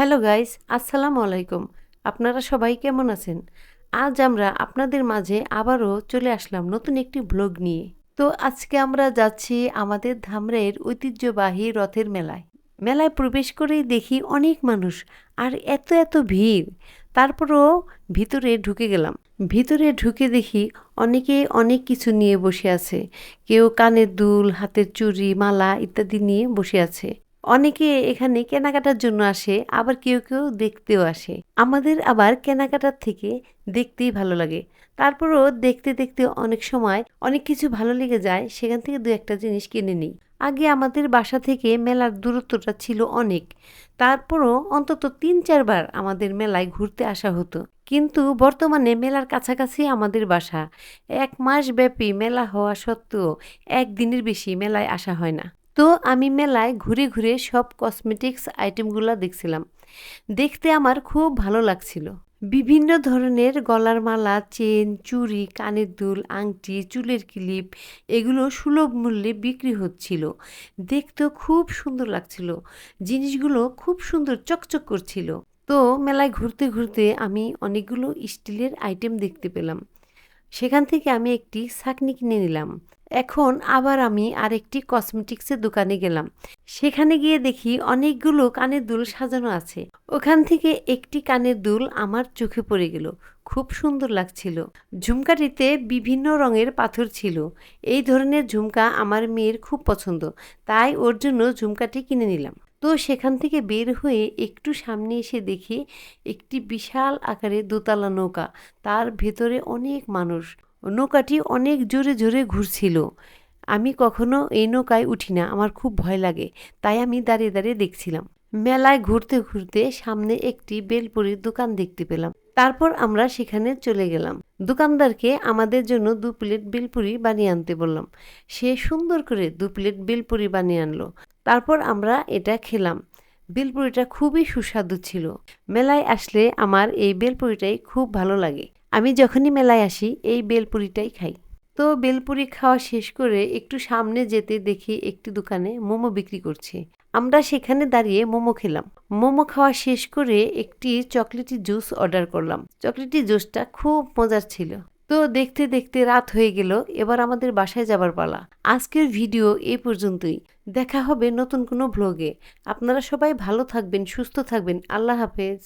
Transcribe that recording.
Hello guys, আসসালামু আলাইকুম। আপনারা সবাই কেমন আছেন? আজ আমরা আপনাদের মাঝে আবারও চলে আসলাম নতুন একটি ব্লগ নিয়ে। তো আজকে আমরা যাচ্ছি আমাদের ধামরাইয়ের ঐতিহ্যবাহী রথের মেলায়। মেলায় প্রবেশ করেই দেখি অনেক মানুষ, আর এত এত ভিড়। তারপরও ভিতরে ঢুকে গেলাম। ভিতরে ঢুকে দেখি অনেকে অনেক কিছু নিয়ে বসে আছে। কেউ কানের দুল, হাতের চুড়ি, মালা ইত্যাদি নিয়ে বসে আছে। অনেকে এখানে কেনাকাটার জন্য আসে, আবার কেউ কেউ দেখতেও আসে। আমাদের আবার কেনাকাটার থেকে দেখতেই ভালো লাগে। তারপরও দেখতে দেখতে অনেক সময় অনেক কিছু ভালো লেগে যায়, সেখান থেকে দু একটা জিনিস কিনে নিই। আগে আমাদের বাসা থেকে মেলার দূরত্বটা ছিল অনেক। তারপরও অন্তত তিন চারবার আমাদের মেলায় ঘুরতে আসা হতো। কিন্তু বর্তমানে মেলার কাছাকাছি আমাদের বাসা। এক মাস ব্যাপী মেলা হওয়া সত্ত্বেও একদিনের বেশি মেলায় আসা হয় না। তো আমি মেলায় ঘুরে ঘুরে সব কসমেটিক্স আইটেমগুলো দেখছিলাম। দেখতে আমার খুব ভালো লাগছিল। বিভিন্ন ধরনের গলার মালা, চেন, চুড়ি, কানের দুল, আংটি, চুলের ক্লিপ, এগুলো সুলভ মূল্যে বিক্রি হচ্ছিল। দেখতেও খুব সুন্দর লাগছিল। জিনিসগুলো খুব সুন্দর চকচক করছিল। তো মেলায় ঘুরতে ঘুরতে আমি অনেকগুলো স্টিলের আইটেম দেখতে পেলাম। সেখান থেকে আমি একটি ছাকনি কিনে নিলাম। এখন আবার আমি আরেকটি কসমেটিক্সের দোকানে গেলাম। সেখানে গিয়ে দেখি অনেকগুলো কানের দুল সাজানো আছে। ওখান থেকে একটি কানের দুল আমার চোখে পড়ে গেল। খুব সুন্দর লাগছিল। ঝুমকাটিতে বিভিন্ন রঙের পাথর ছিল। এই ধরনের ঝুমকা আমার মেয়ের খুব পছন্দ। তাই ওর জন্য ঝুমকাটি কিনে নিলাম। তো সেখান থেকে বের হয়ে একটু সামনে এসে দেখি একটি বিশাল আকারের দোতলা নৌকা। তার ভেতরে অনেক মানুষ। নৌকাটি অনেক জোরে জোরে ঘুরছিল। আমি কখনো এই নৌকায় উঠি না, আমার খুব ভয় লাগে, তাই আমি দাঁড়িয়ে দাঁড়িয়ে দেখছিলাম। মেলায় ঘুরতে ঘুরতে সামনে একটি বেলপুরির দোকান দেখতে পেলাম। তারপর আমরা সেখানে চলে গেলাম। দোকানদারকে আমাদের জন্য দু প্লেট বেলপুরি বানিয়ে আনতে বললাম। সে সুন্দর করে দু প্লেট বেলপুরি বানিয়ে আনলো। তারপর আমরা এটা খেলাম। বেলপুরিটা খুবই সুস্বাদু ছিল। মেলায় আসলে আমার এই বেলপুরিটাই খুব ভালো লাগে। আমি যখনই মেলায় আসি, এই বেলপুরিটাই খাই। তো বেলপুরি খাওয়া শেষ করে একটু সামনে যেতে দেখি একটি দোকানে মোমো বিক্রি করছে। আমরা সেখানে দাঁড়িয়ে মোমো খেলাম। মোমো খাওয়া শেষ করে একটি চকলেটি জুস অর্ডার করলাম। চকলেটি জুসটা খুব মজার ছিল। তো দেখতে দেখতে রাত হয়ে গেল, এবার আমাদের বাসায় যাবার পালা। আজকের ভিডিও এই পর্যন্তই। দেখা হবে নতুন কোনো ভ্লগে আপনারা সবাই ভালো থাকবেন, সুস্থ থাকবেন। আল্লাহ হাফেজ।